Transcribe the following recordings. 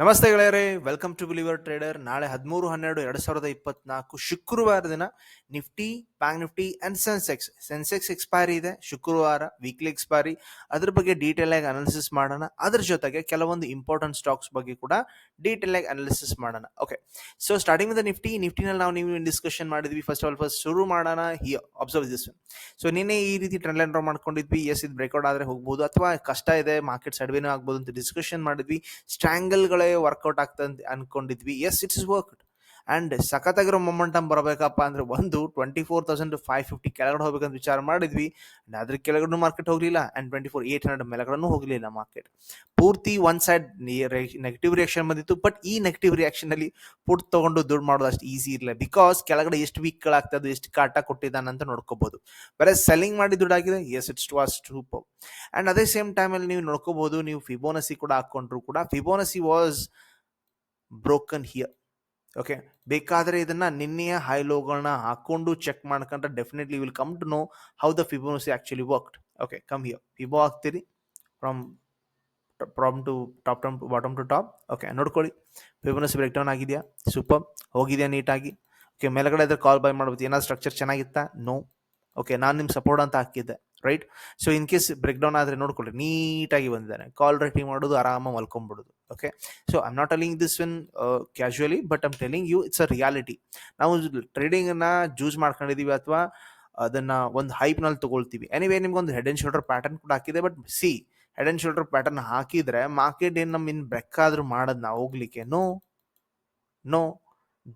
ನಮಸ್ತೆ ಗೆಳೆಯರೇ welcome to believer trader ನಾಳೆ ಹದಿಮೂರು, ಹನ್ನೆರಡು, ಎರಡು ಸಾವಿರದ ಇಪ್ಪತ್ನಾಲ್ಕು ಶುಕ್ರವಾರ ದಿನ Nifty bank Nifty and Sensex Sensex expiry ಇದೆ, ಶುಕ್ರವಾರ ವೀಕ್ಲಿ ಎಕ್ಸ್ಪೈರಿ ಅದ್ರ ಬಗ್ಗೆ ಡೀಟೇಲ್ ಆಗಿ ಅನಾಲಿಸಿಸ್ ಮಾಡೋಣ. ಅದ್ರ ಜೊತೆಗೆ ಕೆಲವೊಂದು ಇಂಪಾರ್ಟೆಂಟ್ ಸ್ಟಾಕ್ಸ್ ಬಗ್ಗೆ ಕೂಡ ಡೀಟೇಲ್ ಆಗಿ ಅನಾಲಿಸಿಸ್ ಮಾಡೋಣ. Okay so starting with Nifty ನಿಫ್ಟಿನಲ್ಲಿ ನಾವು ನೀವು ಡಿಸ್ಕಷನ್ ಮಾಡಿದ್ವಿ. ಫಸ್ಟ್ ಆಫ್ ಆಲ್ ಫಸ್ಟ್ ಶುರು ಮಾಡೋಣ. ಹಿ ಅಬ್ಸರ್ವ್ ದಿಸ್ ಸೊ ನಿನ್ನೆ ಈ ರೀತಿ ಟ್ರೆಂಡ್ ಲೈನ್ ಡ್ರಾ ಮಾಡ್ಕೊಂಡಿದ್ವಿ. ಎಸ್ ಇದು ಬ್ರೇಕ್ಔಟ್ ಆದ್ರೆ ಹೋಗ್ಬೋದು. ಅಥವಾ ಕಷ್ಟ ಇದೆ ಮಾರ್ಕೆಟ್ ಸಡ್ವೇನೂ ಆಗ್ಬೋದು ಅಂತ ಡಿಸ್ಕಷನ್ ಮಾಡಿದ್ವಿ. ಸ್ಟ್ಯಾಂಗಲ್ಗಳೇ ವರ್ಕೌಟ್ ಆಗ್ತದೆ ಅನ್ಕೊಂಡಿದ್ವಿ. ಎಸ್ ಇಟ್ಸ್ ವರ್ಕ್ ಅಂಡ್ ಸಖತ್ತಾಗಿರೋ ಮೊಮೆಂಟಮ್ ಬರಬೇಕಪ್ಪ ಅಂದ್ರೆ ಒಂದು twenty four thousand five fifty ಕೆಳಗಡೆ ಹೋಗ್ಬೇಕಂತ ವಿಚಾರ ಮಾಡಿದ್ವಿ. And ಅದ್ರ ಕೆಳಗಡೆ ಮಾರ್ಕೆಟ್ ಹೋಗಲಿಲ್ಲ. And twenty four eight hundred ಮೇಲೆಗಡೆ ಹೋಗಲಿಲ್ಲ ಮಾರ್ಕೆಟ್ ಪೂರ್ತಿ ಒನ್ ಸೈಡ್ ನೆಗೆಟಿವ್ ರಿಯಾಕ್ಷನ್ ಬಂದಿತ್ತು. ಬಟ್ ಈ ನೆಗೆಟಿವ್ ರಿಯಾಕ್ಷನಲ್ಲಿ ಪುಟ್ ತಗೊಂಡು ದುಡ್ಡು ಮಾಡೋದು ಅಷ್ಟು ಈಸಿ ಇರಲಿಲ್ಲ. ಬಿಕಾಸ್ ಕೆಳಗಡೆ ಎಷ್ಟು ವೀಕ್ಗಳಾಗ್ತದೆ ಎಷ್ಟು ಕಾಟ ಕೊಟ್ಟಿದ್ದಾನೆ ಅಂತ ನೋಡ್ಕೋಬಹುದು ಬೇರೆ ಸೆಲ್ಲಿಂಗ್ ಮಾಡಿ ದುಡ್ಡಾಗಿದೆ yes it was super and ಅದೇ ಸೇಮ್ ಟೈಮಲ್ಲಿ ನೀವು ನೋಡ್ಕೋಬಹುದು ನೀವು ಫಿಬೋನಸಿ ಕೂಡ ಹಾಕೊಂಡ್ರು ಕೂಡ. Fibonacci was broken here okay ಬೇಕಾದ್ರೆ ಇದನ್ನ ನಿನ್ನೆಯ ಹೈ ಲೋಗಳನ್ನ ಹಾಕೊಂಡು ಚೆಕ್ ಮಾಡ್ಕೊಂಡ್ರೆ definitely will come to know how the Fibonacci actually worked okay come here Fibo ಹಾಕ್ತೀರಿ. ಫ್ರಮ್ ಪ್ರಾಬ್ಲಮ್ ಟು ಟಾಪ್ ಟಮ್ ಬಾಟಮ್ ಟು ಟಾಪ್ ಓಕೆ ನೋಡ್ಕೊಳ್ಳಿ. ಫಿಬೋನಸಿ ಬ್ರೇಕ್ ಡೌನ್ ಆಗಿದೆಯಾ? ಸೂಪರ್ ಹೋಗಿದೆಯಾ ನೀಟಾಗಿ ಓಕೆ ಮೇಲ್ಗಡೆ ಇದ್ರೆ ಕಾಲ್ ಬೈ ಮಾಡ್ಬೋದು ಏನಾದ್ರು ಸ್ಟ್ರಕ್ಚರ್ ಚೆನ್ನಾಗಿತ್ತಾ? ನೋ ಓಕೆ ನಾನು ನಿಮ್ಮ ಸಪೋರ್ಟ್ ಅಂತ ಹಾಕಿದ್ದೆ. Right so in case break down ಆದರೆ ನೋಡ್ಕೊಳ್ಳಿ ನೀಟಾಗಿ ಬಂದಿದ್ದಾನೆ. ಕಾಲ್ ರೈಟಿಂಗ್ ಮಾಡೋದು ಆರಾಮ ಮಲ್ಕೊಂಡ್ಬಿಡೋದು okay so I'm not telling this win casually but I'm telling you it's a reality ನಾವು ಟ್ರೇಡಿಂಗನ್ನ ಜೂಸ್ ಮಾಡ್ಕೊಂಡಿದ್ದೀವಿ ಅಥವಾ ಅದನ್ನು ಒಂದು ಹೈಪ್ನಲ್ಲಿ ತಗೊಳ್ತೀವಿ. ಎನಿವೇ ನಿಮ್ಗೊಂದು ಹೆಡ್ ಆ್ಯಂಡ್ ಶೋಲ್ಡರ್ ಪ್ಯಾಟರ್ನ್ ಕೂಡ ಹಾಕಿದೆ but see head and shoulder pattern ಹಾಕಿದರೆ ಮಾರ್ಕೆಟ್ ಏನು ನಮ್ಮ ಇನ್ನು ಬೆಕ್ಕಾದ್ರೂ ಮಾಡೋದು ನಾವು ಹೋಗ್ಲಿಕ್ಕೆ? No no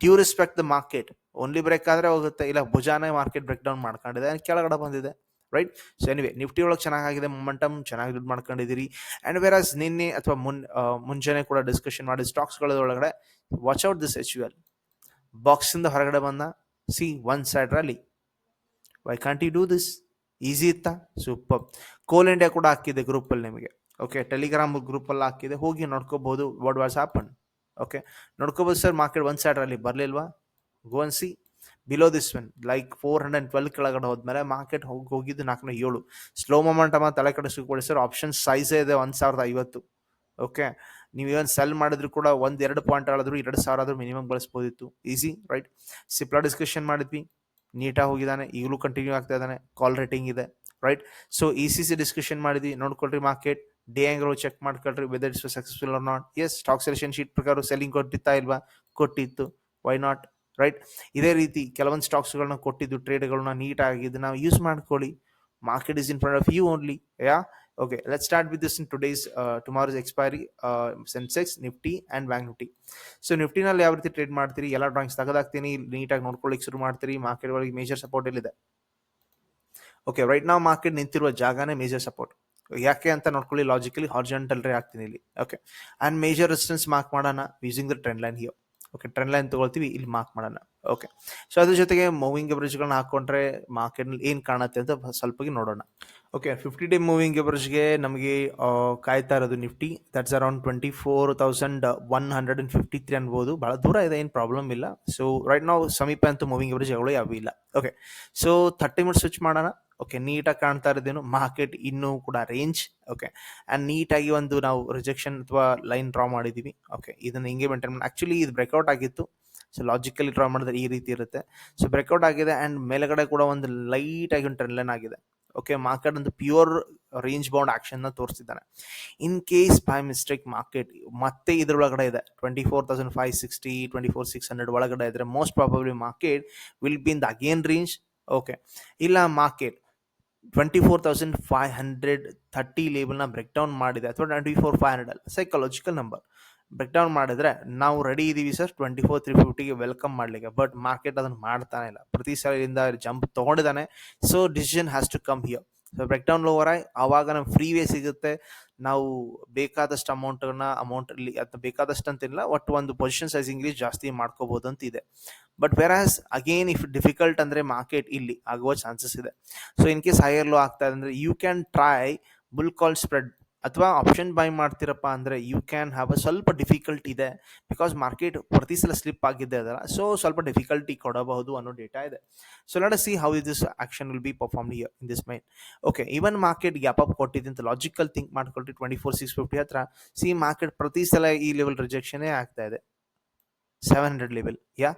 due respect the market only break ಆದರೆ ಹೋಗುತ್ತೆ. ಇಲ್ಲ, ಭುಜಾನೇ ಮಾರ್ಕೆಟ್ ಬ್ರೇಕ್ ಡೌನ್ ಮಾಡ್ಕೊಂಡಿದೆ. ಕೆಳಗಡೆ ಬಂದಿದೆ. ರೈಟ್ ಸೊ ಎನಿವೆ ನಿಫ್ಟಿ ಒಳಗೆ ಚೆನ್ನಾಗಿದೆ ಮೊಮೆಂಟಮ್ ಚೆನ್ನಾಗಿ ದುಡ್ಡು ಮಾಡ್ಕೊಂಡಿದ್ದೀರಿ ಆ್ಯಂಡ್ ಆಸ್ ನಿನ್ನೆ ಅಥವಾ ಮುನ್ ಮುಂಜಾನೆ ಕೂಡ ಡಿಸ್ಕಷನ್ ಮಾಡಿ ಸ್ಟಾಕ್ಸ್ಗಳ ಒಳಗಡೆ watch out this H U L ಬಾಕ್ಸಿಂದ ಹೊರಗಡೆ ಬಂದ ಸಿ ಒನ್ ಸೈಡ್ ರಲ್ಲಿ why can't you do this easy ಇತ್ತಾ? ಸೂಪರ್ ಕೋಲ್ ಇಂಡಿಯಾ ಕೂಡ ಹಾಕಿದೆ ಗ್ರೂಪಲ್ಲಿ ನಿಮಗೆ. ಓಕೆ ಟೆಲಿಗ್ರಾಮ್ ಗ್ರೂಪಲ್ಲಿ ಹಾಕಿದೆ. ಹೋಗಿ ನೋಡ್ಕೋಬಹುದು ವಾಟ್ ವಾಸ್ ಹ್ಯಾಪನ್ ಓಕೆ ನೋಡ್ಕೋಬೋದು ಸರ್ ಮಾರ್ಕೆಟ್ ಒನ್ ಸೈಡ್ ರಲ್ಲಿ ಬರಲಿಲ್ವಾ? Gone see below this when like four hundred twelve ಕೆಳಗಡೆ ಹೋದ್ಮೇಲೆ ಮಾರ್ಕೆಟ್ ಹೋಗಿ, ಹೋಗಿದ್ದು ನಾಲ್ಕುನೂರ ಏಳು. ಸ್ಲೋ ಮೊಮೆಂಟಮ ತಲೆ ಕಡೆ ಸುಖಪಡಿ ಸರ್ ಆಪ್ಷನ್ ಸೈಜೇ ಇದೆ ಒಂದು ಸಾವಿರದ ಐವತ್ತು. ಓಕೆ ನೀವು ಏನು ಸೆಲ್ ಮಾಡಿದ್ರು ಕೂಡ ಒಂದ್ ಎರಡು ಪಾಯಿಂಟ್ ಆಳಿದ್ರು ಎರಡು ಸಾವಿರ ಆದರೂ ಮಿನಿಮಮ್ ಬಳಸ್ಬೋದಿತ್ತು ಈಸಿ ರೈಟ್ ಸಿಪ್ಲಾ ಡಿಸ್ಕಷನ್ ಮಾಡಿದ್ವಿ. ನೀಟಾಗಿ ಹೋಗಿದ್ದಾನೆ. ಈಗಲೂ ಕಂಟಿನ್ಯೂ ಆಗ್ತಾ ಇದ್ದಾನೆ. ಕಾಲ್ ರೇಟಿಂಗ್ ಇದೆ right so E C C discussion ಮಾಡಿದ್ವಿ. ನೋಡ್ಕೊಳ್ರಿ ಮಾರ್ಕೆಟ್ ಡೇ ಆ್ಯಂಗ್ರು ಚೆಕ್ ಮಾಡ್ಕೊಳ್ರಿ whether it's successful or not yes stock selection sheet ಪ್ರಕಾರ ಸೆಲ್ಲಿಂಗ್ ಕೊಟ್ಟಿತ್ತಾ ಇಲ್ವಾ? ಕೊಟ್ಟಿತ್ತು. ವೈ ನಾಟ್ ರೈಟ್ ಇದೇ ರೀತಿ ಕೆಲವೊಂದು ಸ್ಟಾಕ್ಸ್ಗಳನ್ನ ಕೊಟ್ಟಿದ್ದು ಟ್ರೇಡ್ಗಳನ್ನ ನೀಟಾಗಿ ಇದನ್ನ ಯೂಸ್ ಮಾಡ್ಕೊಳ್ಳಿ. Market is in front of you only yeah okay let start with this in today's tomorrow's expiry Sensex Nifty and bank Nifty so ನಿಫ್ಟಿನಲ್ಲಿ ಯಾವ ರೀತಿ ಟ್ರೇಡ್ ಮಾಡ್ತೀರಿ? ಎಲ್ಲ ಡ್ರಾಯಿಂಗ್ಸ್ ತೆಗೆದಾಕ್ತೀನಿ, ನೀಟಾಗಿ ನೋಡ್ಕೊಳ್ಳಿಕ್ಕೆ ಶುರು ಮಾಡ್ತೀರಿ ಮಾರ್ಕೆಟ್ ಒಳಗೆ ಮೇಜರ್ ಸಪೋರ್ಟ್ ಎಲ್ಲಿದೆ? ಓಕೆ ರೈಟ್ ನಾವು ಮಾರ್ಕೆಟ್ ನಿಂತಿರುವ ಜಾಗನೇ ಮೇಜರ್ ಸಪೋರ್ಟ್ ಯಾಕೆ ಅಂತ ನೋಡ್ಕೊಳ್ಳಿ ಲಾಜಿಕಲಿ ಹಾರ್ಜೆಂಟಲ್ ರೇ ಆಗ್ತೀನಿ ಇಲ್ಲಿ okay and major resistance mark ಮಾಡೋಣ using the trend line here okay trend line ತಗೊಳ್ತೀವಿ, ಇಲ್ಲಿ ಮಾರ್ಕ್ ಮಾಡೋಣ. ಓಕೆ ಸೊ ಅದ್ರ ಜೊತೆಗೆ ಮೂವಿಂಗ್ ಎವರೇಜ್ಗಳನ್ನ ಹಾಕೊಂಡ್ರೆ ಮಾರ್ಕೆಟ್ನಲ್ಲಿ ಏನು ಕಾಣುತ್ತೆ ಅಂತ ಸ್ವಲ್ಪಗೆ ನೋಡೋಣ. ಓಕೆ ಫಿಫ್ಟಿ ಡೇ ಮೂವಿಂಗ್ ಎವರೇಜ್ಗೆ ನಮಗೆ ಕಾಯ್ತಾ ಇರೋದು Nifty. That's around twenty four thousand one hundred and fifty three ಅನ್ಬೋದು. ಭಾಳ ದೂರ ಇದೆ, ಏನು ಪ್ರಾಬ್ಲಮ್ ಇಲ್ಲ. ಸೊ ರೈಟ್ ನಾವು ಸಮೀಪ ಅಂತೂ ಮೂವಿಂಗ್ ಎವರೇಜ್ ಯಾವೂ ಯಾವೂ ಇಲ್ಲ. Okay so thirty minutes switch ಮಾಡೋಣ. ಓಕೆ ನೀಟಾಗಿ ಕಾಣ್ತಾ ಇರೋದೇನು ಮಾರ್ಕೆಟ್ ಇನ್ನೂ ಕೂಡ ರೇಂಜ್ ಓಕೆ ಆ್ಯಂಡ್ ನೀಟಾಗಿ ಒಂದು ನಾವು ರಿಜೆಕ್ಷನ್ ಅಥವಾ ಲೈನ್ ಡ್ರಾ ಮಾಡಿದ್ದೀವಿ ಓಕೆ ಇದನ್ನು ಹಿಂಗೆ ಮೇಂಟೈನ್ ಮಾಡಿ ಆ್ಯಕ್ಚುಲಿ ಇದು ಬ್ರೇಕ್ಔಟ್ ಆಗಿತ್ತು. ಸೊ ಲಾಜಿಕಲಿ ಡ್ರಾ ಮಾಡಿದ್ರೆ ಈ ರೀತಿ ಇರುತ್ತೆ. ಸೊ ಬ್ರೇಕ್ಔಟ್ ಆಗಿದೆ ಆ್ಯಂಡ್ ಮೇಲ್ಗಡೆ ಕೂಡ ಒಂದು ಲೈಟ್ ಆಗಿ ಒಂದು ಟ್ರೆಂಡ್ ಲೈನ್ ಆಗಿದೆ ಓಕೆ ಮಾರ್ಕೆಟ್ ಒಂದು pure range bound action ತೋರಿಸಿದ್ದಾನೆ. In case by mistake market ಮತ್ತೆ ಇದ್ರೊಳಗಡೆ ಇದೆ. Twenty four thousand five sixty twenty four six hundred ಒಳಗಡೆ ಇದ್ದರೆ most probably market will be in the again range okay ಇಲ್ಲ market twenty four thousand five hundred thirty ಲೇಬಲ್ನ break down ಮಾಡಿದೆ. ಅಥವಾ twenty four five hundred ಅಲ್ಲ psychological number break down ಮಾಡಿದ್ರೆ ನಾವು ready ಇದ್ದೀವಿ sir twenty four three ಫಿಫ್ಟಿಗೆ welcome ಮಾಡಲಿಕ್ಕೆ. But market ಅದನ್ನು ಮಾಡ್ತಾನೆ ಇಲ್ಲ. ಪ್ರತಿ ಸಲಿಂದ jump ತೊಗೊಂಡಿದ್ದಾನೆ. So decision has to come here so break down lower ಆಗಿ, ಆವಾಗ ನಮ್ಗೆ ಫ್ರೀ ವೇ ಸಿಗುತ್ತೆ. ನಾವು ಬೇಕಾದಷ್ಟು ಅಮೌಂಟನ್ನ ಅಮೌಂಟ್ ಇಲ್ಲಿ ಅಥವಾ ಬೇಕಾದಷ್ಟು ಅಂತಿಲ್ಲ, ಒಟ್ಟು ಒಂದು ಪೊಸಿಷನ್ ಸೈಜಿಂಗ್ಲಿ ಜಾಸ್ತಿ ಮಾಡ್ಕೋಬಹುದು ಅಂತ ಇದೆ but where as again if difficult ಅಂದ್ರೆ ಮಾರ್ಕೆಟ್ ಇಲ್ಲಿ ಆಗುವ ಚಾನ್ಸಸ್ ಇದೆ. So in case higher low ಆಗ್ತಾ ಇದೆ ಅಂದ್ರೆ you can try bull call spread ಅಥವಾ ಆಪ್ಷನ್ ಬೈ ಮಾಡ್ತೀರಪ್ಪ ಅಂದರೆ ಯು ಕ್ಯಾನ್ ಹ್ಯಾವ್ ಅ ಸ್ವಲ್ಪ ಡಿಫಿಕಲ್ಟ್ ಇದೆ ಬಿಕಾಸ್ ಮಾರ್ಕೆಟ್ ಪ್ರತಿ ಸಲ ಸ್ಲಿಪ್ ಆಗಿದೆ ಅದಲ್ಲ. ಸೊ ಸ್ವಲ್ಪ ಡಿಫಿಕಲ್ಟಿ ಕೊಡಬಹುದು ಅನ್ನೋ ಡೇಟಾ ಇದೆ. So let see how is this action will be perform here in this main okay even market gap up ಕೊಟ್ಟಿದೆ ಅಂತ ಲಾಜಿಕಲ್ ಥಿಂಕ್ ಮಾಡ್ಕೊಳ್ರಿ ಟ್ವೆಂಟಿ ಫೋರ್ ಸಿಕ್ಸ್ ಫಿಫ್ಟಿ ಹತ್ರ. ಸಿ ಮಾರ್ಕೆಟ್ ಪ್ರತಿ ಸಲ ಈ ಲೆವೆಲ್ ರಿಜೆಕ್ಷನೇ ಆಗ್ತಾ ಇದೆ. Seven hundred level yeah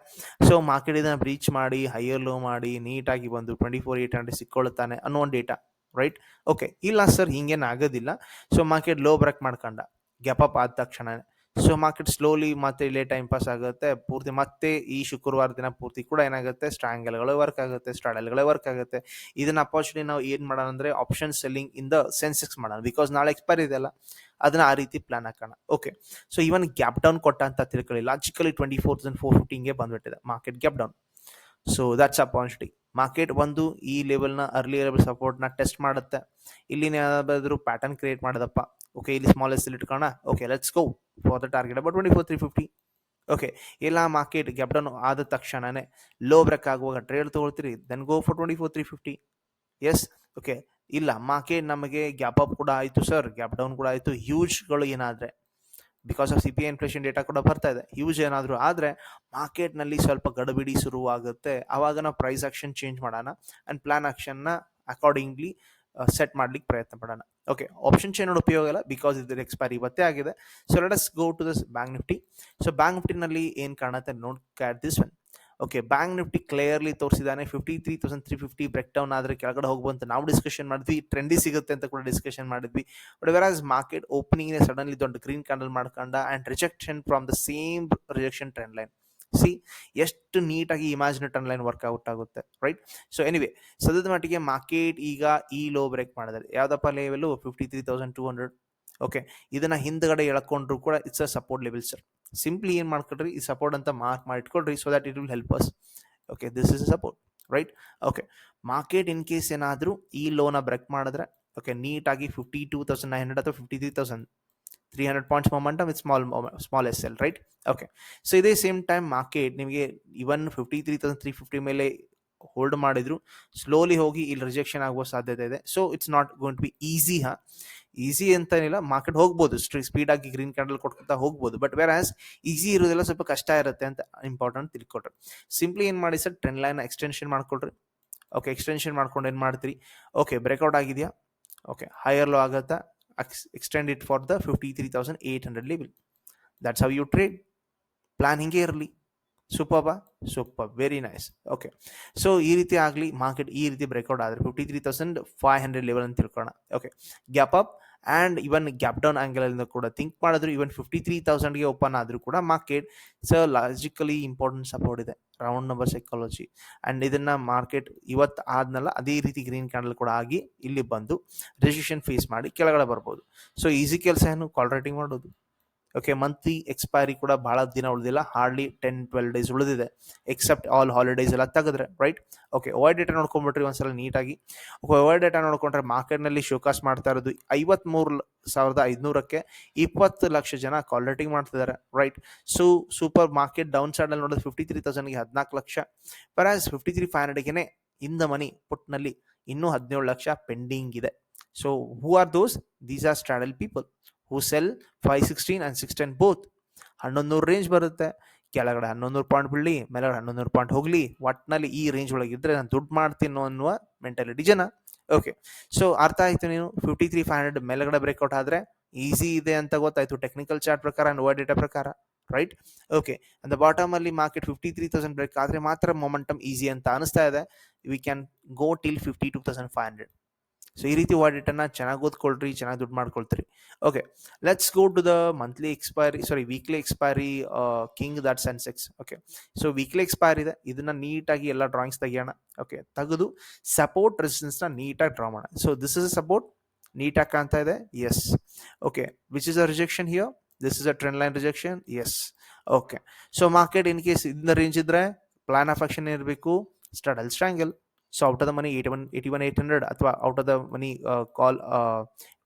so market ಇದನ್ನ ಬ್ರೀಚ್ ಮಾಡಿ ಹೈಯರ್ ಲೋ ಮಾಡಿ ನೀಟಾಗಿ ಬಂದು ಟ್ವೆಂಟಿ ಫೋರ್ ಏಟ್ ಹಂಡ್ರೆಡ್ ಸಿಕ್ಕೊಳ್ಳುತ್ತಾನೆ ಅನ್ನೋ ಒಂದು ಡೇಟಾ ರೈಟ್ ಓಕೆ ಇಲ್ಲ ಸರ್ ಹಿಂಗೇನು ಆಗೋದಿಲ್ಲ. ಸೊ ಮಾರ್ಕೆಟ್ ಲೋ ಬ್ರೇಕ್ ಮಾಡ್ಕೊಂಡ. ಗ್ಯಾಪ್ ಅಪ್ ಆದ ತಕ್ಷಣ. ಸೊ ಮಾರ್ಕೆಟ್ ಸ್ಲೋಲಿ ಮತ್ತೆ ಇಲ್ಲೇ ಟೈಮ್ ಪಾಸ್ ಆಗುತ್ತೆ. ಪೂರ್ತಿ ಮತ್ತೆ ಈ ಶುಕ್ರವಾರ ದಿನ ಪೂರ್ತಿ ಕೂಡ ಏನಾಗುತ್ತೆ? ಸ್ಟ್ರಾಂಗಲ್ಗಳೇ ವರ್ಕ್ ಆಗುತ್ತೆ ಸ್ಟ್ರಾಡಲ್ಗಳೇ ವರ್ಕ್ ಆಗುತ್ತೆ. ಇದನ್ನ ಅಪಾರ್ಚುನಿಟಿ ನಾವು ಏನು ಮಾಡೋಣ ಅಂದ್ರೆ option selling in the Sensex ಮಾಡೋಣ. ಬಿಕಾಸ್ ನಾಳೆ ಎಕ್ಸ್ಪೈರ್ ಇದೆಯಲ್ಲ ಅದನ್ನ ಆ ರೀತಿ ಪ್ಲಾನ್ ಹಾಕೋಣ. Okay so even gap down ಕೊಟ್ಟ ಅಂತ ತಿಳ್ಕೊಳ್ಳಿ. Logically twenty four thousand four ಫಿಫ್ಟಿಂಗೆ ಬಂದ್ಬಿಟ್ಟಿದೆ. Market gap down so that's opportunity market ಒಂದು ಈ ಲೆವೆಲ್ನ ಅರ್ಲಿ ಲೆವೆಲ್ ಸಪೋರ್ಟ್ನ ಟೆಸ್ಟ್ ಮಾಡುತ್ತೆ. ಇಲ್ಲಿ ಏನಾದರೂ ಪ್ಯಾಟರ್ನ್ ಕ್ರಿಯೇಟ್ ಮಾಡಿದಪ್ಪ. ಓಕೆ ಇಲ್ಲಿ small S ಇಟ್ಕೋಣ okay let's go for the target about twenty four three fifty okay ಎಲ್ಲ ಮಾರ್ಕೆಟ್ ಗ್ಯಾಪ್ ಡೌನ್ ಆದ ತಕ್ಷಣನೇ ಲೋ ಬ್ರೇಕ್ ಆಗುವಾಗ trade ತೊಗೊಳ್ತೀರಿ then go for twenty four three fifty yes okay ಇಲ್ಲ market ನಮಗೆ gap up ಕೂಡ ಆಯಿತು sir gap down ಕೂಡ ಆಯಿತು. ಹ್ಯೂಜ್ಗಳು ಏನಾದರೆ because of C P inflation data ಕೂಡ ಬರ್ತಾ ಇದೆ. ಹ್ಯೂಜ್ ಏನಾದರೂ ಆದರೆ ಮಾರ್ಕೆಟ್ನಲ್ಲಿ ಸ್ವಲ್ಪ ಗಡಬಿಡಿ ಶುರುವಾಗುತ್ತೆ. ಆವಾಗ ನಾವು ಪ್ರೈಸ್ ಆಕ್ಷನ್ ಚೇಂಜ್ ಮಾಡೋಣ ಆ್ಯಂಡ್ ಪ್ಲಾನ್ ಆಕ್ಷನ್ನ ಅಕಾರ್ಡಿಂಗ್ಲಿ ಸೆಟ್ ಮಾಡ್ಲಿಕ್ಕೆ ಪ್ರಯತ್ನ ಪಡೋಣ ಓಕೆ ಆಪ್ಷನ್ ಚೇನ್ ಉಪಯೋಗ ಇಲ್ಲ ಬಿಕಾಸ್ ಇದ್ರ ಎಕ್ಸ್ಪೈರಿ ಇವತ್ತೇ ಆಗಿದೆ. So let us go to this bank Nifty so bank ನಿಫ್ಟಿನಲ್ಲಿ ಏನು ಕಾಣುತ್ತೆ? ನೋಡ್ cat this one okay bank Nifty clearly ತೋರಿಸಿದಾನೆ. Fifty three thousand three fifty break down ಆದರೆ ಕೆಳಗಡೆ ಹೋಗ್ಬಂತ. ನಾವು ಡಿಸ್ಕಷನ್ ಮಾಡಿದ್ವಿ ಟ್ರೆಂಡಿ ಸಿಗುತ್ತೆ ಅಂತ ಕೂಡ ಡಿಸ್ಕಷನ್ ಮಾಡಿದ್ವಿ. But whereas market opening suddenly ದೊಡ್ಡ ಗ್ರೀನ್ ಕ್ಯಾಂಡಲ್ ಮಾಡ್ಕೊಂಡ and rejection from the same rejection trend line see ಎಷ್ಟು ನೀಟಾಗಿ imagine trend line work out ಆಗುತ್ತೆ ರೈಟ್ ಸೊ ಎನಿವೆ ಸದ್ಯದ ಮಟ್ಟಿಗೆ ಮಾರ್ಕೆಟ್ ಈಗ ಈ ಲೋ ಬ್ರೇಕ್ ಮಾಡಿದ್ದಾರೆ. ಯಾವ್ದಪ್ಪ level fifty three thousand two hundred okay ಇದನ್ನ ಹಿಂದ್ಗಡೆ ಎಳ್ಕೊಂಡ್ರು ಕೂಡ it's a support level sir simply ಏನು ಮಾಡ್ಕೊಡ್ರಿ, ಈ ಸಪೋರ್ಟ್ ಅಂತ ಮಾರ್ಕ್ ಮಾಡಿ ಇಟ್ಕೊಳ್ರಿ so that it will help us okay this is support right okay market in case ಏನಾದರೂ ಈ ಲೋನ ಬ್ರೇಕ್ ಮಾಡಿದ್ರೆ ಓಕೆ ನೀಟಾಗಿ fifty two thousand nine hundred ಅಥವಾ fifty three thousand three hundred points momentum with small small S L right okay so ಇದೇ same time market ನಿಮಗೆ even fifty three thousand three fifty ಮೇಲೆ hold ಮಾಡಿದ್ರು slowly ಹೋಗಿ ಇಲ್ಲಿ rejection ಆಗುವ ಸಾಧ್ಯತೆ ಇದೆ. So it's not going be easy ಹಾ? ಈಸಿ ಅಂತೇನಿಲ್ಲ. ಮಾರ್ಕೆಟ್ ಹೋಗ್ಬೋದು. ಸ್ಪೀಡ್ ಆಗಿ ಗ್ರೀನ್ ಕ್ಯಾಂಡಲ್ ಕೊಟ್ಕೊತಾ ಹೋಗ್ಬೋದು. ಬಟ್ ವೇರ್ ಆಸ್ ಈಸಿ ಇರೋದೆಲ್ಲ ಸ್ವಲ್ಪ ಕಷ್ಟ ಇರುತ್ತೆ ಅಂತ ಇಂಪಾರ್ಟೆಂಟ್ ತಿಳ್ಕೊಟ್ರಿ ಸಿಂಪ್ಲಿ ಏನು ಮಾಡಿ ಸರ್? ಟ್ರೆಂಡ್ ಲೈನ್ ಎಕ್ಸ್ಟೆನ್ಷನ್ ಮಾಡ್ಕೊಳ್ರಿ. ಓಕೆ ಎಕ್ಸ್ಟೆನ್ಷನ್ ಮಾಡ್ಕೊಂಡು ಏನು ಮಾಡ್ತೀರಿ? ಓಕೆ ಬ್ರೇಕ್ಔಟ್ ಆಗಿದೆಯಾ? ಓಕೆ ಹೈಯರ್ ಲೋ ಆಗುತ್ತಾ? Extend it for the fifty three thousand eight hundred level that's how you trade plan ಹಿಂಗೆ ಇರಲಿ. ಸೂಪರ್ಬಾ super very nice okay so ಈ ರೀತಿ ಆಗಲಿ ಮಾರ್ಕೆಟ್ ಈ ರೀತಿ ಬ್ರೇಕ್ಔಟ್ ಆದರೆ fifty three thousand five hundred level ಅಂತ ತಿಳ್ಕೊಳ್ಳೋಣ okay gap up and even gap down ಆ್ಯಂಗಲಿಂದ ಕೂಡ ಥಿಂಕ್ ಮಾಡಿದ್ರು ಇವನ್ ಫಿಫ್ಟಿ ತ್ರೀ ತೌಸಂಡ್ಗೆ ಓಪನ್ ಆದರೂ ಕೂಡ market so logically important support ಇದೆ. ರೌಂಡ್ ನಂಬರ್ ಸೈಕಾಲಜಿ ಆ್ಯಂಡ್ ಇದನ್ನು ಮಾರ್ಕೆಟ್ ಇವತ್ತು ಆದ್ನಲ್ಲ, ಅದೇ ರೀತಿ ಗ್ರೀನ್ ಕ್ಯಾಂಡಲ್ ಕೂಡ ಆಗಿ ಇಲ್ಲಿ ಬಂದು ರಿಜಿಸ್ಟ್ರೇಷನ್ ಫೇಸ್ ಮಾಡಿ ಕೆಳಗಡೆ ಬರ್ಬೋದು. ಸೊ ಈಸಿ ಕೆಲಸ ಏನು? ಕಾಲ್ ರೈಟಿಂಗ್ ಮಾಡೋದು. ಓಕೆ ಮಂತ್ಲಿ ಎಕ್ಸ್ಪೈರಿ ಕೂಡ ಭಾಳ ದಿನ ಉಳಿದಿಲ್ಲ ಹಾರ್ಡ್ಲಿ ಟೆನ್ ಟ್ವೆಲ್ ಡೇಸ್ ಉಳಿದಿದೆ ಎಕ್ಸೆಪ್ಟ್ ಆಲ್ ಹಾಲಿಡೇಸ್ ಎಲ್ಲ ತೆಗೆದ್ರೆ ರೈಟ್ ಓಕೆ ಓವರ್ ಡೇಟಾ ನೋಡ್ಕೊಂಡ್ಬಿಟ್ರಿ ಒಂದ್ಸಲ ನೀಟಾಗಿ. ಓವರ್ ಡೇಟಾ ನೋಡ್ಕೊಂಡ್ರೆ ಮಾರ್ಕೆಟ್ನಲ್ಲಿ ಶೋಕಾಸ್ ಮಾಡ್ತಾ ಇರೋದು ಐವತ್ಮೂರು ಸಾವಿರದ ಐದುನೂರಕ್ಕೆ ಇಪ್ಪತ್ತು ಲಕ್ಷ ಜನ ಕಾಲ್ ರೇಟಿಂಗ್ ಮಾಡ್ತಿದ್ದಾರೆ right so super market down ಸೈಡಲ್ಲಿ ನೋಡೋದು ಫಿಫ್ಟಿ ತ್ರೀ ತೌಸಂಡ್ಗೆ ಹದಿನಾಲ್ಕು ಲಕ್ಷ ಪರಾಸ್ ಫಿಫ್ಟಿ ತ್ರೀ ಫೈವ್ ಹಂಡ್ರೆಡ್ಗೆ ಇನ್ ದ ಮನಿ ಪುಟ್ನಲ್ಲಿ ಇನ್ನೂ ಹದಿನೇಳು ಲಕ್ಷ ಪೆಂಡಿಂಗ್ ಇದೆ. So who are those these are straddle people who sell five sixteen and sixteen both ಹನ್ನೊಂದು ನೂರು ರೇಂಜ್ ಬರುತ್ತೆ. ಕೆಳಗಡೆ ಹನ್ನೊಂದು ನೂರು ಪಾಯಿಂಟ್ ಬೀಳಲಿ, ಮೇಲಗಡೆ ಹನ್ನೊಂದು ನೂರು ಪಾಯಿಂಟ್ ಹೋಗಲಿ ಒಟ್ಟಿನಲ್ಲಿ ಈ ರೇಂಜ್ ಒಳಗಿದ್ರೆ ನಾನು ದುಡ್ಡು ಮಾಡ್ತೀನಿ ಅನ್ನುವ ಮೆಂಟಾಲಿಟಿ ಜನ. ಓಕೆ ಸೊ ಅರ್ಥ ಆಯಿತು ನೀನು? ಫಿಫ್ಟಿ ತ್ರೀ ಫೈವ್ ಹಂಡ್ರೆಡ್ ಮೇಲಗಡೆ ಬ್ರೇಕ್ಔಟ್ ಆದರೆ ಈಸಿ ಇದೆ ಅಂತ ಗೊತ್ತಾಯಿತು. ಟೆಕ್ನಿಕಲ್ ಚಾರ್ಟ್ ಪ್ರಕಾರ ಆ್ಯಂಡ್ ವರ್ಡ್ ಡೇಟಾ ಪ್ರಕಾರ ರೈಟ್ ಓಕೆ ಅಂದ ಬಾಟಮ್ ಅಲ್ಲಿ market fifty three thousand break ಆದರೆ ಮಾತ್ರ ಮೊಮೆಂಟಮ್ ಈಸಿ ಅಂತ ಅನಿಸ್ತಾ ಇದೆ. We can go till fifty two thousand five hundred so ಈ ರೀತಿ ವರ್ಡ್ ಡೇಟನ್ನ ಚೆನ್ನಾಗಿ ಓದ್ಕೊಳ್ರಿ, ಚೆನ್ನಾಗಿ ದುಡ್ಡು ಮಾಡ್ಕೊಳ್ತೀರಿ. Okay let's go to the monthly expiry sorry weekly expiry king that Sensex okay so weekly expire ಇದೆ. ಇದನ್ನ ನೀಟಾಗಿ ಎಲ್ಲ ಡ್ರಾಯಿಂಗ್ಸ್ ತೆಗಿಯೋಣ. ಓಕೆ ತೆಗೆದು ಸಪೋರ್ಟ್ ರೆಸಿಸ್ಟೆನ್ಸ್ನ ನೀಟಾಗಿ ಡ್ರಾ ಮಾಡೋಣ. So this is a support ನೀಟಾಗಿ ಕಾಣ್ತಾ ಇದೆ. Yes okay which is a rejection here this is a trend line rejection yes okay so market in case ಇದನ್ನ ರೇಂಜ್ ಇದ್ರೆ ಪ್ಲಾನ್ ಆಫ್ ಆಕ್ಷನ್ ಇರಬೇಕು? ಸ್ಟಡಲ್ ಸ್ಟ್ರಾಂಗಲ್ ಏಯ್ಟ್ ಹಂಡ್ರೆಡ್ ಅಥವಾ out of the money call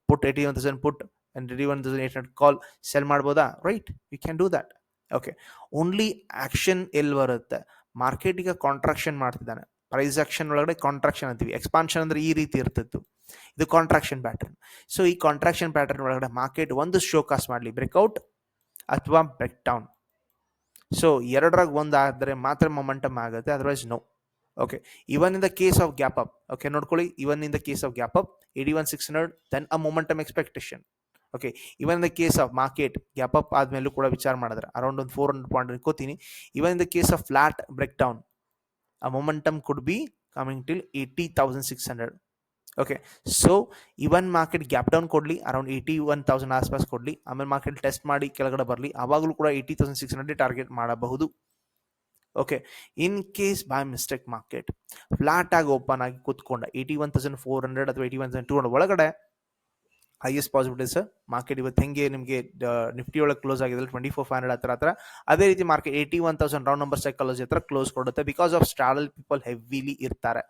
put eighty one thousand put and eighty one thousand eight hundred call sell ಮಾಡ್ಬೋದಾ? Right you can do that okay only action ಎಲ್ಲಿ ಬರುತ್ತೆ? Market ಈಗ contraction ಮಾಡ್ತಿದ್ದಾನೆ. Price action ಒಳಗಡೆ contraction ಅಂತೀವಿ. Expansion ಅಂದ್ರೆ ಈ ರೀತಿ ಇರ್ತಿತ್ತು ಇದು ಕಾಂಟ್ರಾಕ್ಷನ್ ಪ್ಯಾಟರ್ನ್ ಸೊ ಈ ಕಾಂಟ್ರಾಕ್ಷನ್ ಪ್ಯಾಟರ್ನ್ ಒಳಗಡೆ ಮಾರ್ಕೆಟ್ ಒಂದು ಶೋಕಾಸ್ ಮಾಡಲಿ. ಬ್ರೇಕ್ಔಟ್ ಅಥವಾ ಬ್ರೇಕ್ ಡೌನ್ ಸೊ ಎರಡರಾಗ ಒಂದು ಆದರೆ ಮಾತ್ರ ಮೊಮೆಂಟಮ್ ಆಗುತ್ತೆ. Otherwise no okay even in the case of gap up okay ನೋಡ್ಕೊಳ್ಳಿ. Even in the case of gap up eighty one six hundred then a momentum expectation okay even in the case of market gap up ಆದ್ಮೇಲೂ ಕೂಡ ವಿಚಾರ ಮಾಡಿದ್ರೆ around ಒಂದು four hundred point ಇಟ್ಕೋತೀನಿ. Even in the case of flat break down ಆ momentum could be coming till eighty thousand six hundred okay so even market gap down ಕೊಡಲಿ around eighty one thousand ಆಸ್ಪಾಸ್ ಕೊಡಲಿ. ಆಮೇಲೆ market test ಮಾಡಿ ಕೆಳಗಡೆ ಬರಲಿ. ಆವಾಗಲೂ ಕೂಡ eighty thousand six hundred target ಮಾಡಬಹುದು. Okay in case by mistake market flat ಆಗಿ ಓಪನ್ ಆಗಿ ಕುತ್ಕೊಂಡ eighty one thousand four hundred ಅಥವಾ eighty one thousand two hundred ಒಳಗಡೆ ಹೈಯೆಸ್ಟ್ ಪಾಸಿಬಿಲಿಟಿ ಸರ್ ಮಾರ್ಕೆಟ್ ಇವತ್ತು ಹೆಂಗೆ ನಿಮಗೆ ನಿಫ್ಟಿ ಒಳಗೆ ಕ್ಲೋಸ್ ಆಗಿದೆ ಟ್ವೆಂಟಿ ಫೋರ್ ಫೈವ್ ಹಂಡ್ರೆಡ್ ಹತ್ರ ಹತ್ರ. ಅದೇ ರೀತಿ market eighty one thousand round number psychology ಹತ್ರ ಕ್ಲೋಸ್ ಕೊಡುತ್ತೆ because of straddle people heavily ಇರ್ತಾರೆ.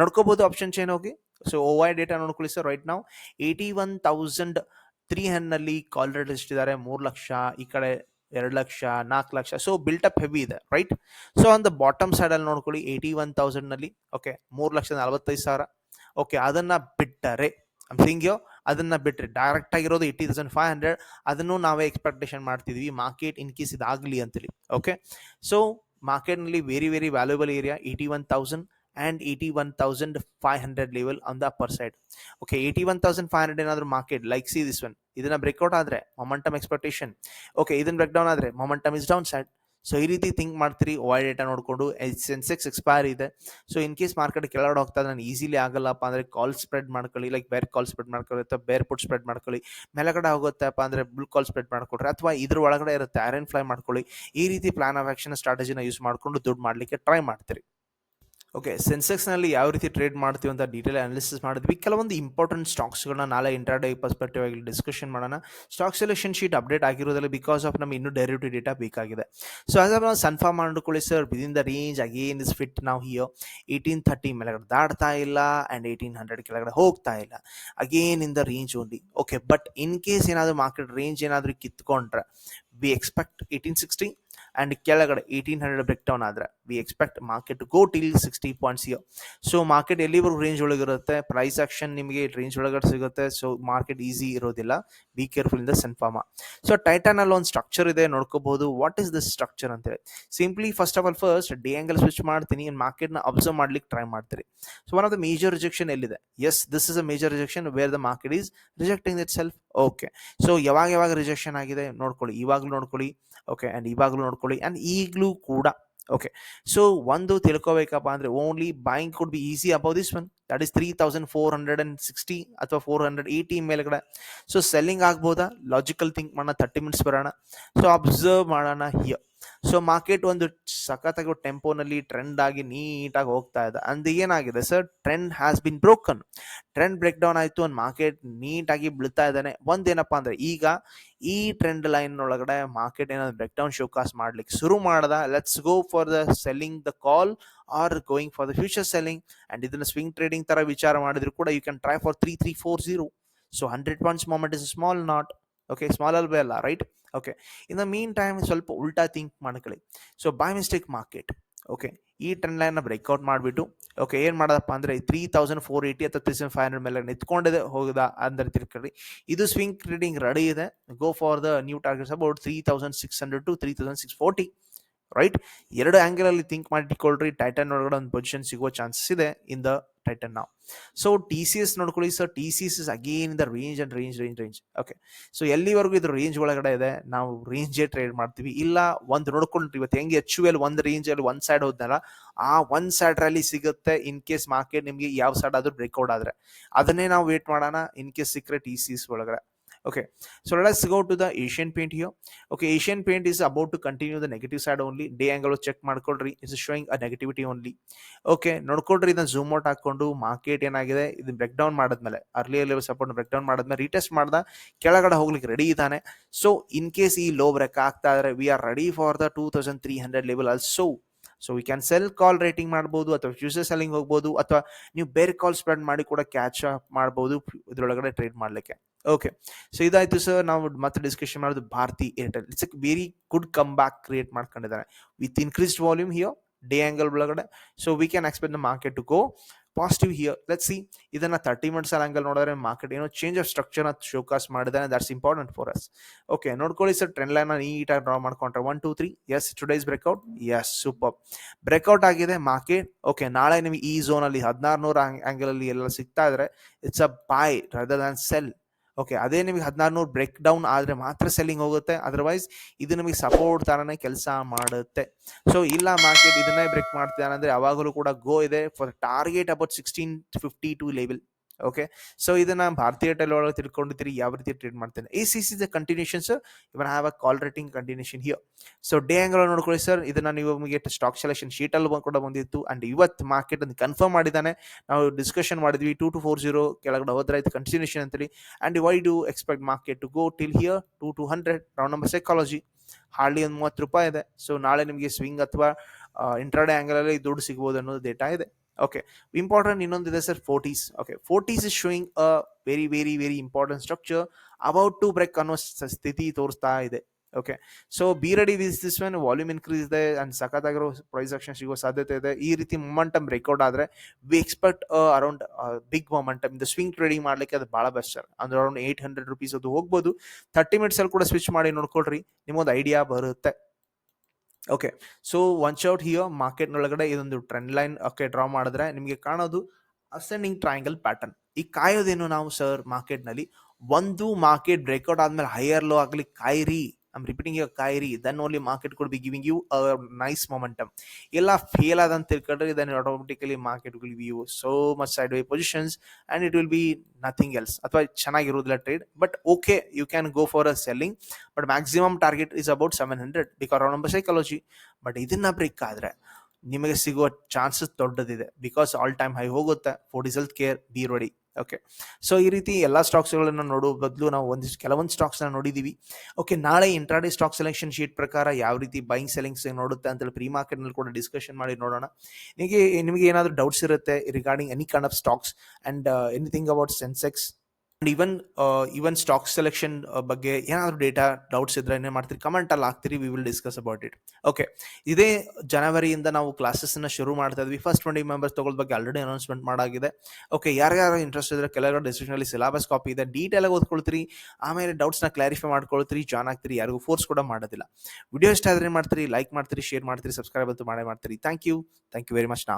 ನೋಡ್ಕೋಬಹುದು ಆಪ್ಷನ್ ಚೇನ್ ಹೋಗಿ. ಸೊ ಐ ಡೇಟಾ ನೋಡ್ಕೊಳ್ಳಿ ಸರ್ ರೈಟ್ ನಾವು ಏಯ್ಟಿ ಒನ್ ತೌಸಂಡ್ ತ್ರೀ ಹನ್ನಲ್ಲಿ ಕಾಲ್ ರೇಟ್ ಇಷ್ಟಿದ್ದಾರೆ ಮೂರು ಲಕ್ಷ ಈ ಕಡೆ ಎರಡು ಲಕ್ಷ, ನಾಲ್ಕು ಲಕ್ಷ ಸೊ ಬಿಲ್ಟಪ್ ಹೆವಿ ಇದೆ right so on the bottom ಸೈಡಲ್ಲಿ ನೋಡ್ಕೊಳ್ಳಿ ಏಯ್ಟಿ ಒನ್ ತೌಸಂಡ್ನಲ್ಲಿ ಓಕೆ ಮೂರು ಲಕ್ಷದ ನಲವತ್ತೈದು ಸಾವಿರ ಓಕೆ ಅದನ್ನು ಬಿಟ್ಟರೆ ಸಿಂಗ್ಯೋ ಅದನ್ನು ಬಿಟ್ಟರೆ ಡೈರೆಕ್ಟ್ ಆಗಿರೋದು ಏಯ್ಟಿ ತೌಸಂಡ್ ಫೈವ್ ಹಂಡ್ರೆಡ್ ಅದನ್ನು ನಾವೇ ಎಕ್ಸ್ಪೆಕ್ಟೇಷನ್ ಮಾಡ್ತಿದ್ವಿ ಮಾರ್ಕೆಟ್ ಇನ್ ಕೇಸ್ ಇದಾಗಲಿ ಅಂತೇಳಿ ಓಕೆ ಸೊ ಮಾರ್ಕೆಟ್ನಲ್ಲಿ very very valuable area eighty one thousand and eighty one thousand five hundred level on the upper side okay eighty one thousand five hundred ಏನಾದರೂ market like see this one ಇದನ್ನ breakout ಆದರೆ momentum expectation okay ಇದನ್ನ break down ಆದರೆ momentum is down side so ಈ ರೀತಿ think ಮಾಡ್ತೀರಿ why data ನೋಡಿಕೊಂಡು Sensex expire ಇದೆ. ಸೊ ಇನ್ ಕೇಸ್ ಮಾರ್ಕೆಟ್ ಕೆಳಗಡೆ ಹೋಗ್ತಾ ನಾನು ಈಸಿಲಿ ಆಗಲ್ಲಪ್ಪ ಅಂದರೆ ಕಾಲ್ ಸ್ಪ್ರೆಡ್ ಮಾಡ್ಕೊಳ್ಳಿ ಲೈಕ್ ಬೇರೆ ಕಾಲ್ ಸ್ಪ್ರೆಡ್ ಮಾಡ್ಕೊಳ್ಳಿ, ಅಥವಾ ಬೇರೆ ಪುಟ್ ಸ್ಪ್ರೆಡ್ ಮಾಡ್ಕೊಳ್ಳಿ. ಮೇಲಗಡೆ ಹೋಗುತ್ತಪ್ಪ ಅಂದರೆ ಬುಲ್ ಕಾಲ್ ಸ್ಪ್ರೆಡ್ ಮಾಡ್ಕೊಡ್ರಿ ಅಥವಾ ಇದ್ರ ಒಳಗಡೆ ಇರುತ್ತೆ ಐರನ್ ಫ್ಲೈ ಮಾಡ್ಕೊಳ್ಳಿ. ಈ ರೀತಿ ಪ್ಲಾನ್ ಆಫ್ ಆಕ್ಷನ್ ಸ್ಟ್ರಾಟಜಿನ ಯೂಸ್ ಮಾಡಿಕೊಂಡು ದುಡ್ಡು ಮಾಡಲಿಕ್ಕೆ ಟ್ರೈ ಮಾಡ್ತೀರಿ. ಓಕೆ ಸೆನ್ಸೆಕ್ಸ್ನಲ್ಲಿ ಯಾವ ರೀತಿ ಟ್ರೇಡ್ ಮಾಡ್ತೀವಿ ಅಂತ ಡೀಟೇಲ್ ಅನಾಲಿಸಿಸ್ ಮಾಡಿದ್ವಿ. ಕೆಲವೊಂದು ಇಂಪಾರ್ಟೆಂಟ್ ಸ್ಟಾಕ್ಸ್ಗಳನ್ನ ನಾಳೆ ಇಂಟ್ರಾಡೇ ಪರ್ಸ್ಪೆಕ್ಟಿವ್ ಆಗಿ ಡಿಸ್ಕಷನ್ ಮಾಡೋಣ. ಸ್ಟಾಕ್ ಸೆಲೆಕ್ಷನ್ ಶೀಟ್ ಅಪ್ಡೇಟ್ ಆಗಿರೋದ್ರಲ್ಲಿ ಬಿಕಾಸ್ ಆಫ್ ನಮ್ಗೆ ಇನ್ನೂ ಡೈರೆಕ್ಟಿವ್ ಡೇಟಾ ಬೇಕಾಗಿದೆ. ಸೊ ಆಸ್ ನಾವು ಸನ್ಫಾರ್ಮ್ ಮಾಡ್ಕೊಳ್ಳಿ sir within the range again is fit ನಾವು ಹಿಯೋ ಏಯ್ಟೀನ್ ಥರ್ಟಿ ಮೇಲೆಗಡೆ ದಾಡ್ತಾ ಇಲ್ಲ ಆ್ಯಂಡ್ ಏಯ್ಟೀನ್ ಹಂಡ್ರೆಡ್ ಕೆಳಗಡೆ ಹೋಗ್ತಾ ಇಲ್ಲ. Again in the range only okay but in case ಏನಾದರೂ ಮಾರ್ಕೆಟ್ ರೇಂಜ್ ಏನಾದರೂ ಕಿತ್ಕೊಂಡ್ರೆ we expect eighteen sixty and ಕೆಳಗಡೆ ಏಯ್ಟೀನ್ ಹಂಡ್ರೆಡ್ ಬ್ರೇಕ್ ಡೌನ್ ಆದರೆ we expect market go till sixty points here so market ಎಲ್ಲಿವರೆಗೂ range ಒಳಗಿರುತ್ತೆ? Price action ನಿಮಗೆ range ಒಳಗಡೆ ಸಿಗುತ್ತೆ. So market easy ಇರೋದಿಲ್ಲ. Be careful in the Sun Pharma so ಟೈಟಾನಲ್ಲಿ ಒಂದು structure ಇದೆ, ನೋಡ್ಕೋಬಹುದು. ವಾಟ್ ಇಸ್ ದಿಸ್ ಸ್ಟ್ರಕ್ಚರ್ ಅಂತೇಳಿ simply first of all first the angle switch ಮಾಡ್ತೀನಿ. ಮಾರ್ಕೆಟ್ನ ಅಬ್ಸರ್ವ್ ಮಾಡ್ಲಿಕ್ಕೆ ಟ್ರೈ ಮಾಡ್ತೀರಿ. So one of the major rejection ಎಲ್ಲಿದೆ? Yes this is a major rejection where the market is rejecting itself okay so ಯಾವಾಗ ಯಾವಾಗ rejection ಆಗಿದೆ? ನೋಡ್ಕೊಳ್ಳಿ. ಇವಾಗಲೂ ನೋಡ್ಕೊಳ್ಳಿ. ಓಕೆ ಆ್ಯಂಡ್ ಇವಾಗಲೂ ನೋಡ್ಕೊಳ್ಳಿ ಆ್ಯಂಡ್ ಈಗಲೂ ಕೂಡ ಓಕೆ ಸೊ ಒಂದು ತಿಳ್ಕೋಬೇಕಪ್ಪ ಅಂದರೆ only buying could be easy above this one that is three thousand four hundred and sixty ಅಥವಾ ಫೋರ್ ಹಂಡ್ರೆಡ್ ಏಯ್ಟಿ ಮೇಲ್ಗಡೆ. ಸೊ ಸೆಲ್ಲಿಂಗ್ ಆಗ್ಬೋದಾ? ಲಾಜಿಕಲ್ ಥಿಂಕ್ ಮಾಡೋಣ ತರ್ಟಿ ಮಿನಿಟ್ಸ್ ಬರೋಣ. ಸೊ ಅಬ್ಸರ್ವ್ ಮಾಡೋಣ ಹಿಯ ಸೊ ಮಾರ್ಕೆಟ್ ಒಂದು ಸಖತ್ತಾಗಿ ಟೆಂಪೋನಲ್ಲಿ ಟ್ರೆಂಡ್ ಆಗಿ ನೀಟಾಗಿ ಹೋಗ್ತಾ ಇದೆ. ಅಂದ್ ಏನಾಗಿದೆ? Sir trend has been broken trend break down ಆಯಿತು, ಒಂದು ಮಾರ್ಕೆಟ್ ನೀಟಾಗಿ ಬೀಳ್ತಾ ಇದ್ದಾನೆ. ಒಂದೇನಪ್ಪ ಅಂದರೆ, ಈಗ ಈ ಟ್ರೆಂಡ್ ಲೈನ್ ಒಳಗಡೆ ಮಾರ್ಕೆಟ್ ಏನಾದ್ರು ಬ್ರೇಕ್ ಡೌನ್ ಶೋಕಾಸ್ ಮಾಡ್ಲಿಕ್ಕೆ ಶುರು ಮಾಡ್ದ let's go for the selling the call are going for the future selling and ಇದನ್ನ ಸ್ವಿಂಗ್ ಟ್ರೇಡಿಂಗ್ ತರ ವಿಚಾರ ಮಾಡಿದ್ರು ಕೂಡ you can try for three three four zero so hundred points moment is small not okay small ಅಲ್ವೇ ಅಲ್ಲ right okay in the mean time ಸ್ವಲ್ಪ ಉಲ್ಟಾ think ಮಾಡ್ಕೊಳ್ಳಿ. So by mistake market okay ಈ ಟ್ರೆಂಡ್ ಲೈನ್ ಬ್ರೇಕ್ಔಟ್ ಮಾಡಿಬಿಟ್ಟು okay ಏನು ಮಾಡೋದಪ್ಪ ಅಂದರೆ ತ್ರೀ ತೌಸಂಡ್ ಫೋರ್ ಏಯ್ಟಿ ಅಥವಾ ತೌಸಂಡ್ ಫೈವ್ ಹಂಡ್ರೆಡ್ ಮೇಲೆ ನಿಂತ್ಕೊಂಡಿದೆ ಹೋಗದ ಅಂದರೆ ತಿಳ್ಕೊಳ್ಳಿ. ಇದು ಸ್ವಿಂಗ್ ಟ್ರೇಡಿಂಗ್ ರೆಡಿ ಇದೆ. Go for the new targets about three thousand six hundred to three thousand six forty right ಎರಡು ಆಂಗಲ್ ಅಲ್ಲಿ ಥಿಂಕ್ ಮಾಡಿಕೊಳ್ಳ್ರಿ. ಟೈಟನ್ ಒಳಗಡೆ ಒಂದು ಪೊಸಿಷನ್ ಸಿಗೋ ಚಾನ್ಸಸ್ ಇದೆ ಇನ್ ದ ಟೈಟನ್ ನಾವು ಸೊ ಟಿ ಸಿ ಎಸ್ ನೋಡ್ಕೊಳ್ಳಿ sir T C S is again in the range and range range range okay so ಎಲ್ಲಿವರೆಗೂ ಇದು ರೇಂಜ್ ಒಳಗಡೆ ಇದೆ? ನಾವು ರೇಂಜೇ ಟ್ರೇಡ್ ಮಾಡ್ತೀವಿ. ಇಲ್ಲ, ಒಂದು ನೋಡ್ಕೊಂಡ್ರಿ ಇವತ್ತು ಹೆಂಗೆ ಎಚ್ ಎಲ್ ಒಂದು ರೇಂಜ್ ಅಲ್ಲಿ ಒಂದ್ ಸೈಡ್ ಹೋದ್ನಲ್ಲ, ಆ ಒಂದು ಸೈಡ್ ರಲ್ಲಿ ಸಿಗುತ್ತೆ ಇನ್ ಕೇಸ್ ಮಾರ್ಕೆಟ್ ನಿಮಗೆ ಯಾವ ಸೈಡ್ ಆದ್ರೂ ಬ್ರೇಕ್ಔಟ್ ಆದ್ರೆ. ಅದನ್ನೇ ನಾವು ವೇಟ್ ಮಾಡೋಣ. ಇನ್ ಕೇಸ್ ಸಿಕ್ಕರೆ ಟಿ ಸಿ ಎಸ್ ಒಳಗಡೆ. Okay. So, let us go to the asian paint here. Okay. Asian paint is about to continue the negative side only. Day angle check ಮಾಡ್ಕೊಳ್ರಿ. Is showing a negativity only okay ನೋಡ್ಕೊಳ್ರಿ ಇದನ್ನ zoom out ಹಾಕೊಂಡು market ಏನಾಗಿದೆ? ಇದು break down ಮಾಡಿದ್ಮೇಲೆ early level support break down ಮಾಡಿದ್ಮೇಲೆ retest ಮಾಡ್ದ ಕೆಳಗಡೆ ಹೋಗ್ಲಿಕ್ಕೆ ರೆಡಿ ಇದ್ದಾನೆ. ಸೊ ಇನ್ ಕೇಸ್ ಈ ಲೋ ಬ್ರೇಕ್ ಆಗ್ತಾ ಇದ್ರೆ we are ready for the two thousand three hundred level also so we can sell call writing ಮಾಡ್ಬೋದು ಅಥವಾ ಫ್ಯೂಚರ್ ಸೆಲ್ಲಿಂಗ್ ಹೋಗ್ಬೋದು ಅಥವಾ ನೀವು ಬೇರೆ ಕಾಲ್ ಸ್ಪ್ರೆಡ್ ಮಾಡಿ ಕೂಡ ಕ್ಯಾಚ್ ಅಪ್ ಮಾಡ್ಬೋದು ಇದರೊಳಗಡೆ ಟ್ರೇಡ್ ಮಾಡ್ಲಿಕ್ಕೆ. ಓಕೆ ಸೊ ಇದಾಯ್ತು ಸರ್ ನಾವು ಮತ್ತೆ ಡಿಸ್ಕಷನ್ ಮಾಡೋದು Bharti Airtel it's very good come back create ಮಾಡ್ಕೊಂಡಿದ್ದಾರೆ. With increased volume here day angle ಒಳಗಡೆ. So we can expect the market to go positive here let see ಇದನ್ನ thirty minutes angle ನೋಡಿದ್ರೆ market ಏನೋ change of structure showcase ಮಾಡಿದಾನೆ that's important for us okay ನೋಡ್ಕೊಳ್ಳಿ sir trend line ನೀಟಾಗಿ draw ಮಾಡ್ಕೊಂಡ್ರೆ one two three yes today's breakout yes super breakout ಆಗಿದೆ market okay ನಾಳೆ ನಿಮಗೆ ಈ ಝೋನಲ್ಲಿ ಹದಿನಾರು ನೂರ ಆಂಗಲ್ ಅಲ್ಲಿ ಎಲ್ಲ ಸಿಗ್ತಾ ಇದ್ರೆ it's a buy rather than sell okay ಅದೇ ನಿಮಗೆ ಹದಿನಾರು ನೂರು ಬ್ರೇಕ್ ಡೌನ್ ಆದ್ರೆ ಮಾತ್ರ ಸೆಲ್ಲಿಂಗ್ ಹೋಗುತ್ತೆ. ಅದರ್ವೈಸ್ ಇದು ನಿಮಗೆ ಸಪೋರ್ಟ್ ತರನೇ ಕೆಲಸ ಮಾಡುತ್ತೆ. ಸೊ ಇಲ್ಲ ಮಾರ್ಕೆಟ್ ಇದನ್ನೇ ಬ್ರೇಕ್ ಮಾಡ್ತಿದ್ದಾರೆ ಅಂದ್ರೆ ಯಾವಾಗಲೂ ಕೂಡ ಗೋ ಇದೆ for target about sixteen fifty two level okay so ಇದನ್ನ ಭಾರತೀಯ ಟೆಲ್ ಒಳಗೆ ತಿಳ್ಕೊಂಡಿದ್ದೀರಿ ಯಾವ ರೀತಿ ಟ್ರೇಡ್ ಮಾಡ್ತೇನೆ. ಈ see see the continuation sir even have a call writing continuation here so day angle ನೋಡ್ಕೊಳ್ಳಿ ಸರ್ ಇದನ್ನ ನೀವು ನಿಮಗೆ ಸ್ಟಾಕ್ ಸೆಲೆಕ್ಷನ್ ಶೀಟ್ ಅಲ್ಲಿ ಕೂಡ ಬಂದಿತ್ತು. ಅಂಡ್ ಇವತ್ತು ಮಾರ್ಕೆಟ್ ಅಂತ ಕನ್ಫರ್ಮ್ ಮಾಡಿದ್ದಾನೆ. ನಾವು ಡಿಸ್ಕಷನ್ ಮಾಡಿದ್ವಿ ಟೂ ಟು ಫೋರ್ ಜೀರೋ ಕೆಳಗಡೆ ಹೋದ್ರೆ ಇದು ಕಂಟಿನ್ಯೂಷನ್ ಅಂತೇಳಿ. And why do expect market to go till here two two hundred round number psychology hardly ಒಂದು ಮೂವತ್ತು ರೂಪಾಯಿ ಇದೆ. ಸೊ ನಾಳೆ ನಿಮಗೆ ಸ್ವಿಂಗ್ ಅಥವಾ ಇಂಟ್ರಾಡೆ ಆಂಗಲ್ ಅಲ್ಲಿ ದುಡ್ಡು ಸಿಗ್ಬೋದು ಅನ್ನೋದು ಡೇಟಾ ಇದೆ. ಓಕೆ ಇಂಪಾರ್ಟೆಂಟ್ ಇನ್ನೊಂದಿದೆ sir Fortis okay Fortis is showing a very very very important structure about to break ಅನ್ನೋ ಸ್ಥಿತಿ ತೋರಿಸ್ತಾ ಇದೆ. Okay so be ready this this when volume increase ಇದೆ ಅಂಡ್ ಸಖತ್ತಾಗಿರೋ ಪ್ರೈಸ್ ಆಕ್ಷನ್ ಸಿಗೋ ಸಾಧ್ಯತೆ ಇದೆ. ಈ ರೀತಿ ಮೊಮೆಂಟಮ್ ರೆಕಾರ್ಡ್ ಆದರೆ we expect around big momentum ಇದು ಸ್ವಿಂಗ್ ಟ್ರೇಡಿಂಗ್ ಮಾಡ್ಲಿಕ್ಕೆ ಅದು ಭಾಳ ಬೆಸ್ಟ್ ಸರ್ ಅಂದ್ರೆ ಅರೌಂಡ್ ಏಟ್ ಹಂಡ್ರೆಡ್ ರುಪೀಸ್ ಅದು ಹೋಗ್ಬೋದು. ತರ್ಟಿ ಮಿನಿಟ್ಸಲ್ಲಿ ಕೂಡ ಸ್ವಿಚ್ ಮಾಡಿ ನೋಡ್ಕೊಳ್ರಿ. ನಿಮ್ಮೊಂದು ಐಡಿಯಾ ಬರುತ್ತೆ. Okay so one shout here market ಒಳಗಡೆ ಇದೊಂದು ಟ್ರೆಂಡ್ ಲೈನ್ ಓಕೆ ಡ್ರಾ ಮಾಡಿದ್ರೆ ನಿಮಗೆ ಕಾಣೋದು ಅಸೆಂಡಿಂಗ್ ಟ್ರಯಾಂಗಲ್ ಪ್ಯಾಟರ್ನ್ ಈ ಕಾಯೋದೇನು ನಾವು ಸರ್ ಮಾರ್ಕೆಟ್ನಲ್ಲಿ ಒಂದು ಮಾರ್ಕೆಟ್ ಬ್ರೇಕ್ಔಟ್ ಆದ್ಮೇಲೆ ಹೈಯರ್ ಲೋ ಆಗಲಿ ಕಾಯಿರಿ ಐಮ್ ರಿಪೀಟಿಂಗ್ ಯುವರ್ ಕಾಯಿರಿ then only market could be giving you nice momentum ಎಲ್ಲ ಫೇಲ್ ಆದಂತ ತಿಳ್ಕೊಂಡ್ರೆ then automatically market will we you so much side way positions and it will be nothing else ಅಥವಾ ಚೆನ್ನಾಗಿರೋದಿಲ್ಲ trade but okay you can go for a selling but maximum target is about seven hundred because number psychology but ಇದನ್ನ break ಆದರೆ ನಿಮಗೆ ಸಿಗುವ chances ದೊಡ್ಡದಿದೆ because all time high ಹೋಗುತ್ತೆ. For diesel care be ready okay so ಈ ರೀತಿ ಎಲ್ಲ ಸ್ಟಾಕ್ಸ್ಗಳನ್ನು ನೋಡೋ ಬದಲು ನಾವು ಒಂದಿಷ್ಟು ಕೆಲವೊಂದು ಸ್ಟಾಕ್ಸ್ನ ನೋಡಿದ್ದೀವಿ ಓಕೆ ನಾಳೆ ಇಂಟ್ರಾಡೇ ಸ್ಟಾಕ್ ಸೆಲೆಕ್ಷನ್ ಶೀಟ್ ಪ್ರಕಾರ ಯಾವ ರೀತಿ ಬೈಂಗ್ ಸೆಲ್ಲಿಂಗ್ಸ್ ನೋಡುತ್ತೆ ಅಂತೇಳಿ ಪ್ರೀ ಮಾರ್ಕೆಟ್ನಲ್ಲಿ ಕೂಡ ಡಿಸ್ಕಷನ್ ಮಾಡಿ ನೋಡೋಣ. ನಿಮಗೆ ನಿಮಗೆ ಏನಾದರೂ ಡೌಟ್ಸ್ ಇರುತ್ತೆ regarding any kind of stocks and anything about Sensex and even even stock selection ಬಗ್ಗೆ ಏನಾದರೂ ಡೇಟಾ ಡೌಟ್ಸ್ ಇದ್ರೆ ಏನೇ ಮಾಡ್ತೀರಿ? ಕಮೆಂಟ್ ಅಲ್ಲಿ ಹಾಕ್ತೀರಿ we will discuss about it okay ಇದೇ ಜನವರಿಯಿಂದ ನಾವು ಕ್ಲಾಸಸ್ನ ಶುರು ಮಾಡ್ತಾ ಇದ್ವಿ. ಫಸ್ಟ್ ಟ್ವೆಂಟಿ ಮೆಂಬರ್ಸ್ ತಗೊಳ್ಳೋ ಬಗ್ಗೆ ಆಲ್ರೆಡಿ ಅನೌನ್ಸ್ಮೆಂಟ್ ಮಾಡಾಗಿದೆ. ಓಕೆ ಯಾರ್ಯಾರು ಇಂಟ್ರೆಸ್ಟ್ ಇದ್ರೆ ಕೆಲವರ ಡಿಸ್ಕ್ರಿಪ್ಷನ್ ಅಲ್ಲಿ ಸಿಲೆಬಸ್ ಕಾಪಿ ಇದೆ. ಡೀಟೇಲ್ ಆಗಿ ಓದ್ಕೊಳ್ತೀರಿ. ಆಮೇಲೆ ಡೌಟ್ಸ್ನ ಕ್ಲಾರಿಫೈ ಮಾಡ್ಕೊಳ್ತೀರಿ. ಜಾಯ್ನ್ ಆಗ್ತೀರಿ. ಯಾರಿಗೂ ಫೋರ್ಸ್ ಕೂಡ ಮಾಡೋದಿಲ್ಲ. ವಿಡಿಯೋ ಇಷ್ಟ ಆದರೆ ಏನ್ ಮಾಡ್ತೀರಿ? ಲೈಕ್ ಮಾಡ್ತೀರಿ ಶೇರ್ ಮಾಡ್ತೀರಿ ಸಬ್ಸ್ಕ್ರೈಬ್ ಅಂತೂ ಮಾಡೇ ಮಾಡ್ತೀರಿ. Thank you thank you very much ನಾ